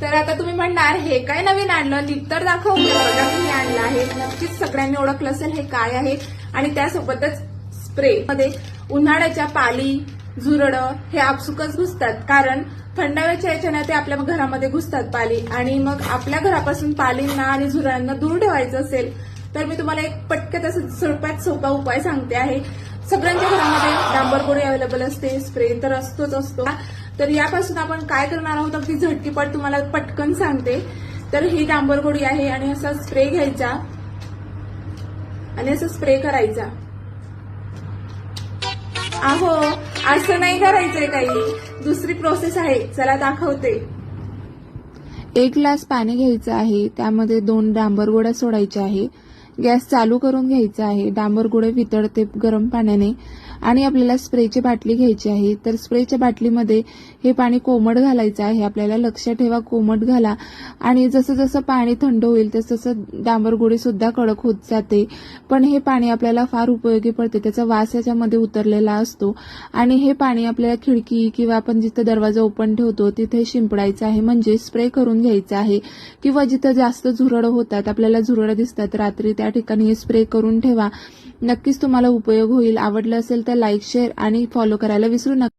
तर आता तुम्ही म्हणणार हे काय नवीन आणलं? नीट तर दाखव मी बघा मी आणलं आहे. नक्कीच सगळ्यांनी ओळखलं असेल हे काय आहे. आणि त्यासोबतच स्प्रे मध्ये उन्हाळ्याच्या पाली झुरडं हे आपसुकच घुसतात. कारण थंडाव्याच्या याच्याने ते आपल्या घरामध्ये घुसतात पाली. आणि मग आपल्या घरापासून पालींना आणि झुरळांना दूर ठेवायचं असेल तर मी तुम्हाला एक पटकन असं सोप्यात सोपा उपाय सांगते आहे. सगळ्यांच्या घरामध्ये डांबर गोळी अवेलेबल असते स्प्रे तर असतोच असतो. तर यापासून आपण काय करणार आहोत? अगदी झटकीपट तुम्हाला पटकन सांगते. तर ही डांबर गोडी आहे आणि असा स्प्रे घ्यायचा. आणि असं स्प्रे करायचा. आहो असं नाही करायचंय काही दुसरी प्रोसेस आहे. चला दाखवते. एक ग्लास पाणी घ्यायचं आहे. त्यामध्ये दोन डांबर गोड्या सोडायच्या आहे. गॅस चालू करून घ्यायचा आहे. डांबर गोळे वितळते गरम पाण्याने. आणि आपल्याला स्प्रेची बाटली घ्यायची आहे. तर स्प्रेच्या बाटलीमध्ये हे पाणी कोमट घालायचं आहे. आपल्याला लक्षात ठेवा कोमट घाला. आणि जसं जसं पाणी थंड होईल तसं तसं डांबर गोळी सुद्धा कडक होत जाते. पण हे पाणी आपल्याला फार उपयोगी पडते. त्याचा वास याच्यामध्ये उतरलेला असतो. आणि हे पाणी आपल्याला खिडकी किंवा आपण जिथं दरवाजा ओपन ठेवतो तिथे शिंपडायचं आहे. म्हणजे स्प्रे करून घ्यायचं आहे. किंवा जिथं जास्त झुरळ होतात आपल्याला झुरळ दिसतात रात्री त्या ठिकाणी हे स्प्रे करून ठेवा. नक्कीच तुम्हाला उपयोग होईल. आवडलं असेल तर लाईक शेअर आणि फॉलो करायला विसरू नका.